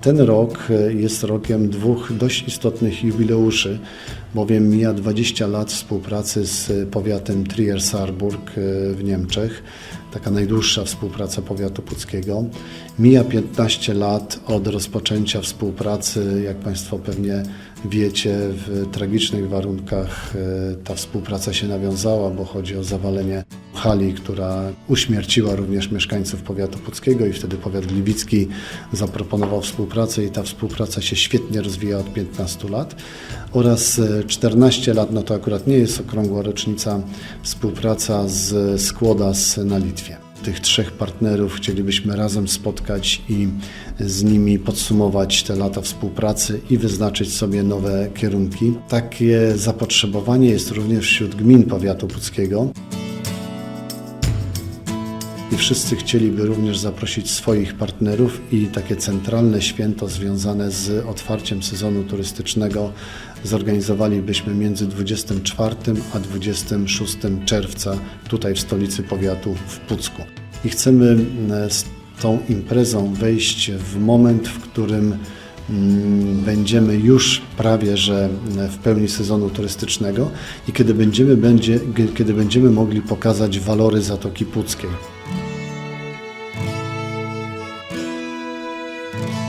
Ten rok e, jest rokiem dwóch dość istotnych jubileuszy, bowiem mija 20 lat współpracy z powiatem Trier-Saarburg e, w Niemczech, taka najdłuższa współpraca powiatu puckiego. Mija 15 lat od rozpoczęcia współpracy, jak Państwo pewnie wiecie, w tragicznych warunkach e, ta współpraca się nawiązała, bo chodzi o zawalenie hali, która uśmierciła również mieszkańców powiatu puckiego i wtedy powiat gliwicki zaproponował współpracę i ta współpraca się świetnie rozwija od 15 lat oraz e, 14 lat, no to akurat nie jest okrągła rocznica, współpraca z Skłodas na Litwie. Tych trzech partnerów chcielibyśmy razem spotkać i z nimi podsumować te lata współpracy i wyznaczyć sobie nowe kierunki. Takie zapotrzebowanie jest również wśród gmin powiatu puckiego. I wszyscy chcieliby również zaprosić swoich partnerów i takie centralne święto związane z otwarciem sezonu turystycznego zorganizowalibyśmy między 24 a 26 czerwca tutaj w stolicy powiatu w Pucku. I chcemy e, z tą imprezą wejść w moment, w którym mm, będziemy już prawie że w pełni sezonu turystycznego i kiedy będziemy, będzie, kiedy będziemy mogli pokazać walory Zatoki Puckiej. thank you